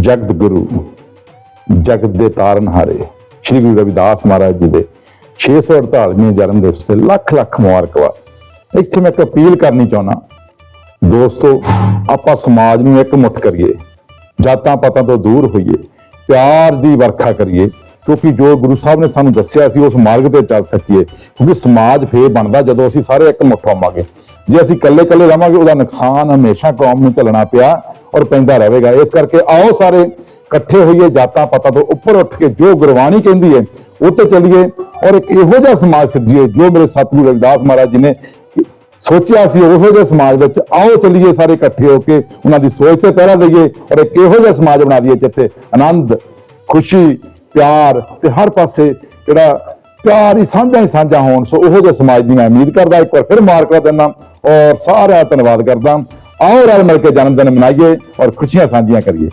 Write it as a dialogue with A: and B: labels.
A: ਜਗਤ ਗੁਰੂ ਜਗਤ ਦੇ ਤਾਰਨ ਹਾਰੇ। ਸ੍ਰੀ ਗੁਰੂ ਰਵਿਦਾਸ ਮਹਾਰਾਜ ਜੀ ਦੇ 648ਵੇਂ ਜਨਮ ਦਿਵਸ ਤੇ ਲੱਖ ਲੱਖ ਮੁਬਾਰਕਬਾਦ। ਇੱਥੇ ਮੈਂ ਇੱਕ ਅਪੀਲ ਕਰਨੀ ਚਾਹੁੰਦਾ, ਦੋਸਤੋ, ਆਪਾਂ ਸਮਾਜ ਨੂੰ ਇੱਕ ਮੁੱਠ ਕਰੀਏ। ਜਾਤਾਂ ਪਾਤਾਂ ਤੋਂ ਦੂਰ ਹੋਈਏ, ਪਿਆਰ ਦੀ ਵਰਖਾ ਕਰੀਏ। ਕਿਉਂਕਿ ਜੋ ਗੁਰੂ ਸਾਹਿਬ ਨੇ ਸਾਨੂੰ ਦੱਸਿਆ ਸੀ ਉਸ ਮਾਰਗ ਤੇ ਚੱਲ ਸਕੀਏ ਕਿਉਂਕਿ ਸਮਾਜ ਫੇਰ ਬਣਦਾ ਜਦੋਂ ਅਸੀਂ ਸਾਰੇ ਇੱਕ ਮੁੱਠ ਹੋਵਾਂਗੇ ਜੇ ਅਸੀਂ ਇਕੱਲੇ ਇਕੱਲੇ ਰਵਾਂਗੇ ਉਹਦਾ ਨੁਕਸਾਨ ਹਮੇਸ਼ਾ ਕੌਮ ਨੂੰ ਝੱਲਣਾ ਪਿਆ ਔਰ ਪੈਂਦਾ ਰਹੇਗਾ ਇਸ ਕਰਕੇ ਆਓ ਸਾਰੇ ਇਕੱਠੇ ਹੋਈਏ ਜਾਤਾਂ ਪਾਤਾਂ ਤੋਂ ਉੱਪਰ ਉੱਠ ਕੇ ਜੋ ਗੁਰਬਾਣੀ ਕਹਿੰਦੀ ਹੈ ਉੱਤੇ ਚੱਲੀਏ ਔਰ ਇੱਕ ਇਹੋ ਜਿਹਾ ਸਮਾਜ ਸਿਰਜੀਏ ਜੋ ਮੇਰੇ ਸਤਿਗੁਰੂ ਰਵਿਦਾਸ ਮਹਾਰਾਜ ਜੀ ਨੇ ਸੋਚਿਆ ਸੀ ਉਹੋ ਜਿਹੇ ਸਮਾਜ ਵਿੱਚ ਆਓ ਚੱਲੀਏ ਸਾਰੇ ਇਕੱਠੇ ਹੋ ਕੇ ਉਹਨਾਂ ਦੀ ਸੋਚ ਤੇ ਪਹਿਰਾ ਦਈਏ ਔਰ ਇੱਕ ਇਹੋ ਜਿਹਾ ਸਮਾਜ ਬਣਾ ਦਈਏ ਜਿੱਥੇ ਆਨੰਦ ਖੁਸ਼ੀ ਪਿਆਰ ਤੇ ਹਰ ਪਾਸੇ ਜਿਹੜਾ ਪਿਆਰ ਹੀ ਸਾਂਝਾ ਹੀ ਸਾਂਝਾ ਹੋਣ, ਸੋ ਉਹੋ ਜਿਹੇ ਸਮਾਜ ਦੀ ਮੈਂ ਉਮੀਦ ਕਰਦਾ। ਇੱਕ ਵਾਰ ਫਿਰ ਮਾਰ ਕਰ ਦਿੰਦਾ ਔਰ ਸਾਰਿਆਂ ਦਾ ਧੰਨਵਾਦ ਕਰਦਾ। ਆਓ ਰਲ ਮਿਲ ਕੇ ਜਨਮ ਦਿਨ ਮਨਾਈਏ ਔਰ ਖੁਸ਼ੀਆਂ ਸਾਂਝੀਆਂ ਕਰੀਏ।